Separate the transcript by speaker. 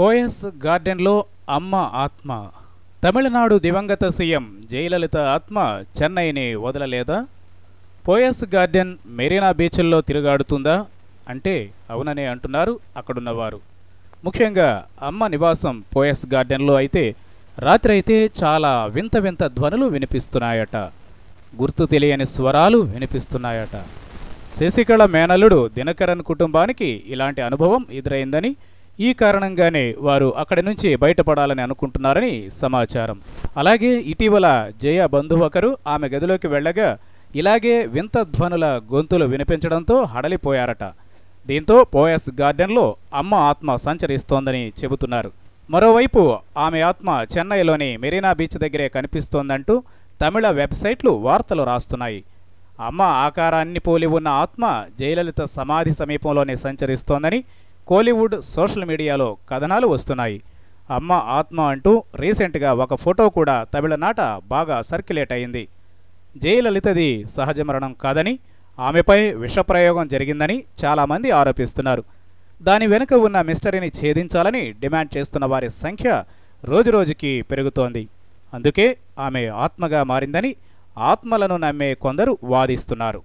Speaker 1: పోయస్ గార్డెన్లో అమ్మ ఆత్మ. తమిళనాడు దివంగత సీఎం జయలలిత ఆత్మ చెన్నైని వదలలేదా? పోయస్ గార్డెన్ మెరీనా బీచ్ల్లో తిరుగాడుతుందా? అంటే అవుననే అంటున్నారు అక్కడున్నవారు. ముఖ్యంగా అమ్మ నివాసం పోయస్ గార్డెన్లో అయితే రాత్రి అయితే చాలా వింత వింత ధ్వనులు వినిపిస్తున్నాయట. గుర్తు తెలియని స్వరాలు వినిపిస్తున్నాయట. శశికళ మేనల్లుడు దినకరన్ కుటుంబానికి ఇలాంటి అనుభవం ఎదురైందని ఈ కారణంగానే వారు అక్కడి నుంచి బయటపడాలని అనుకుంటున్నారని సమాచారం. అలాగే ఇటీవల జయ బంధువు ఒకరు ఆమె గదిలోకి వెళ్ళగా ఇలాగే వింత ధ్వనుల గొంతులు వినిపించడంతో హడలిపోయారట. దీంతో పోయస్ గార్డెన్లో అమ్మ ఆత్మ సంచరిస్తోందని చెబుతున్నారు. మరోవైపు ఆమె ఆత్మ చెన్నైలోని మెరీనా బీచ్ దగ్గరే కనిపిస్తోందంటూ తమిళ వెబ్సైట్లు వార్తలు రాస్తున్నాయి. అమ్మ ఆకారాన్ని పోలి ఉన్న ఆత్మ జయలలిత సమాధి సమీపంలోనే సంచరిస్తోందని కోలీవుడ్ సోషల్ మీడియాలో కథనాలు వస్తున్నాయి. అమ్మ ఆత్మ అంటూ రీసెంట్గా ఒక ఫోటో కూడా తమిళనాట బాగా సర్క్యులేట్ అయింది. జయలలితది సహజ మరణం కాదని ఆమెపై విషప్రయోగం జరిగిందని చాలామంది ఆరోపిస్తున్నారు. దాని వెనుక ఉన్న మిస్టరీని ఛేదించాలని డిమాండ్ చేస్తున్న వారి సంఖ్య రోజురోజుకి పెరుగుతోంది. అందుకే ఆమె ఆత్మగా మారిందని ఆత్మలను నమ్మే కొందరు వాదిస్తున్నారు.